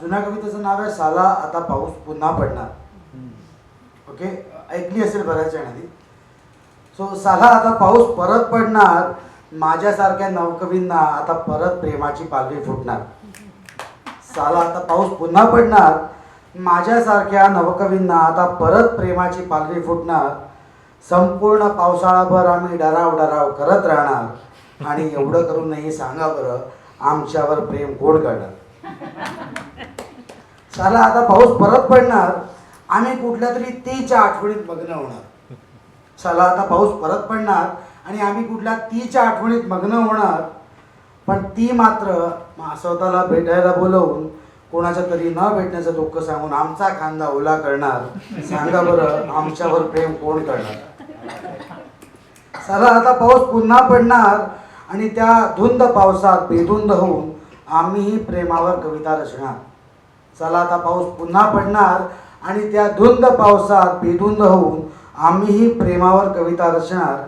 जुन्या कवितेचं नाव आहे साला आता पाऊस पुन्हा पडणार. ओके? ऐकली असेल बऱ्याच जणांनी. सो साला आता पाऊस परत पडणार माझ्यासारख्या नवकवींना आता परत प्रेमाची पालवी फुटणार. साला आता पाऊस पुन्हा पडणार माझ्यासारख्या नवकवींना आता परत प्रेमाची पालवी फुटणार. संपूर्ण पावसाळाभर आम्ही डराव डराव करत राहणार आणि एवढं करूनही सांगा बरं आमच्यावर प्रेम कोण करणार? साला आता पाऊस परत पडणार. आम्ही कुठल्या तरी तीच्या आठवणीत मग्न होणार. साला आता पाऊस परत पडणार आणि आम्ही कुठल्या तीच्या आठवणीत मग्न होणार. पण ती मात्र मा- स्वतःला भेटायला बोलवून कोणाच्या तरी न भेटण्याचं दुःख सांगून आमचा खांदा ओला करणार. सांगा बरं आमच्यावर प्रेम कोण करणार? साला आता पाऊस पुन्हा पडणार आणि त्या धुंद पावसात बेधुंद होऊन आम्हीही प्रेमावर कविता रचणार. चला आता पाऊस पुन्हा पडणार आणि त्या धुंद पावसात बेधुंद होऊन आम्हीही प्रेमावर कविता रचणार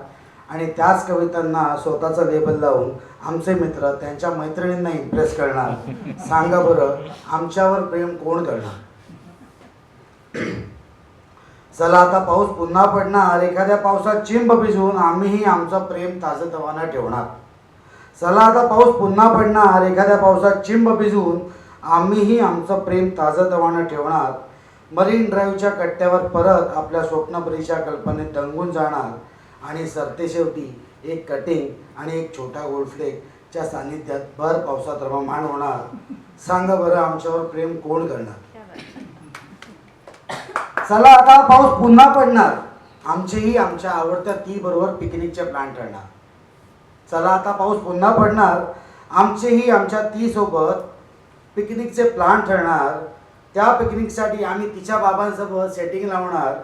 आणि त्याच कवितांना स्वतःचं लेबल लावून आमचे मित्र त्यांच्या मैत्रिणींना इम्प्रेस करणार. सांगा बरं आमच्यावर प्रेम कोण करणार? चला आता पाऊस पुन्हा पडणार एखाद्या पावसात चिंब भिजवून आम्हीही आमचं प्रेम ताजतवाना ठेवणार. चला आता पाऊस पुन्हा पडणार एखाद्या पावसात चिंब भिजवून आम्हीही आमचं प्रेम ताजतवानं ठेवणार. मरीन ड्राईव्हच्या कट्ट्यावर परत आपल्या स्वप्नपरीच्या कल्पनेत दंगून जाणार. आणि सरतेशेवटी एक कटिंग आणि एक छोटा गोल्डफ्लेकच्या सान्निध्यात भर पावसात रममाण होणार. सांगा बरं आमच्यावर प्रेम कोण करणार? चला आता पाऊस पुन्हा पडणार. आमचेही आमच्या आवडत्या ती बरोबर पिकनिकचे प्लॅन ठरणार. चला आता पाऊस पुन्हा पडणार. आमचेही आमच्या ती सोबत पिकनिकचे प्लान ठरणार त्या पिकनिकसाठी आम्ही तिच्या बाबांसोबत सेटिंग लावणार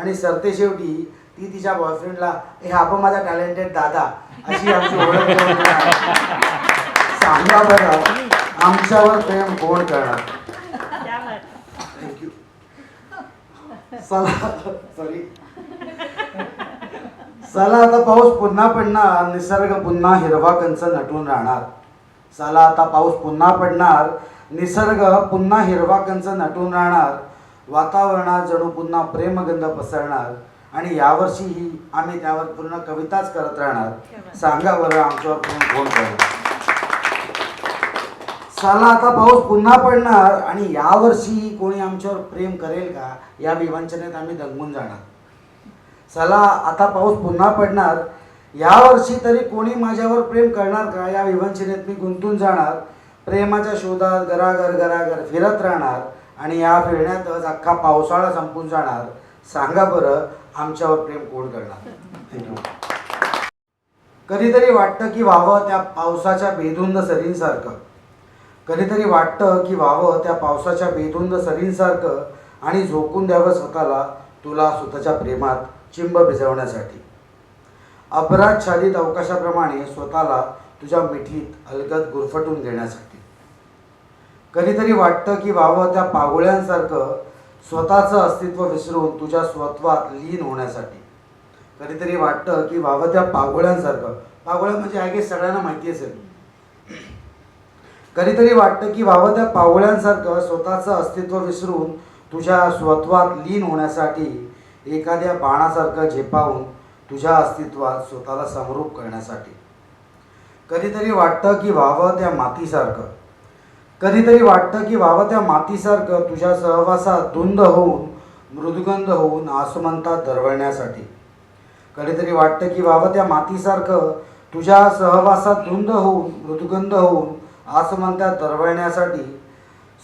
आणि सरते शेवटी ती तिच्या बॉयफ्रेंडला हे आपण माझा टॅलेंटेड दादा अशी आमची ओळख सांगा बरं आमच्यावर प्रेम कोण करणार? थँक्यू चला सॉरी चला आता पाऊस पुन्हा पडणार निसर्ग पुन्हा हिरवा कंच नटून राहणार. चला आता पाऊस पुन्हा पडणार निसर्ग पुन्हा हिरवा कंच नटून राहणार वातावरणात जणू पुन्हा प्रेमगंध पसरणार आणि यावर्षीही आम्ही त्यावर पूर्ण कविताच करत राहणार. सांगा बरं आमच्यावर प्रेम कोण करणार साला आता पाऊस पुन्हा पडणार आणि यावर्षी कोणी आमच्यावर प्रेम करेल का? या विवंचनेत आम्ही दंगून जाणार. चला आता पाऊस पुन्हा पडणार यावर्षी तरी कोणी माझ्यावर प्रेम करणार का? या विवंचनेत मी गुंतून जाणार प्रेमाच्या शोधात घराघर घराघर फिरत राहणार आणि या फिरण्यातच अख्खा पावसाळा संपून जाणार. सांगा बरं आमच्यावर प्रेम कोण करणार? थँक्यू कधीतरी वाटतं की व्हावं त्या पावसाच्या बेधुंद सरींसारखं. कधीतरी वाटतं की व्हावं त्या पावसाच्या बेधुंद सरींसारखं आणि झोकून द्यावं स्वतःला तुला स्वतःच्या प्रेमात चिंब भिजवण्यासाठी. अपराधछादित अवकाशाप्रमाणे स्वतःला तुझ्या मिठीत अलगद गुरफटून घेण्यासाठी. कधीतरी वाटतं की व्हावं त्या पागोळ्यांसारखं स्वतःचं अस्तित्व विसरून तुझ्या स्वत्वात लीन होण्यासाठी. कधीतरी वाटतं की व्हावं त्या पागोळ्यांसारखं पागोळ्या म्हणजे आहे की सगळ्यांना माहिती असेल. कधीतरी वाटतं की व्हावं त्या पावळ्यांसारखं स्वतःचं अस्तित्व विसरून तुझ्या स्वत्वात लीन होण्यासाठी एखाद्या बाणासारखं झेपावून तुझ्या अस्तित्वात स्वतःला समरूप करण्यासाठी. कधीतरी वाटतं की व्हावं त्या मातीसारखं. कधीतरी वाटतं की व्हावं त्या मातीसारखं तुझ्या सहवासात धुंद होऊन मृदुगंध होऊन आसमंतात दरवळण्यासाठी. कधीतरी वाटतं की व्हावं त्या मातीसारखं तुझ्या सहवासात धुंद होऊन मृदुगंध होऊन आसमंतात दरवळण्यासाठी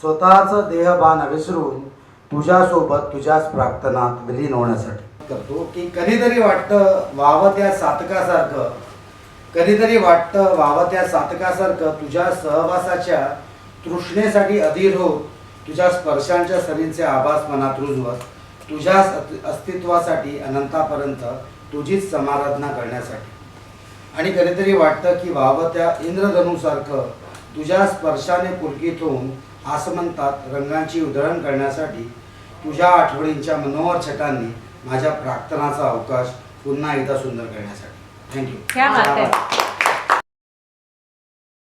स्वतःचं देहभान विसरून तुझ्यासोबत तुझ्याच प्रार्थनात विलीन होण्यासाठी. करतो की कधीतरी वाटतं व्हावं त्या सातकासारखं कधीतरी वाटतं व्हावं त्या सातकासारखं तुझ्या सहवासाच्या तृष्णेसाठी अधीर हो तुझ्या स्पर्शांच्या सरींचे आभास मनात रुजवत तुझ्या अस्तित्वासाठी अनंतापर्यंत तुझीच समाराधना करण्यासाठी. आणि कधीतरी वाटतं की व्हावं त्या इंद्रधनुसारखं तुझ्या स्पर्शाने पुलकित होऊन आसमंतात रंगांची उधळण करण्यासाठी तुझ्या आठवणींच्या मनोहर छटांनी माझ्या प्रार्थनाचा अवकाश पुन्हा एकदा सुंदर करण्यासाठी. थँक्यू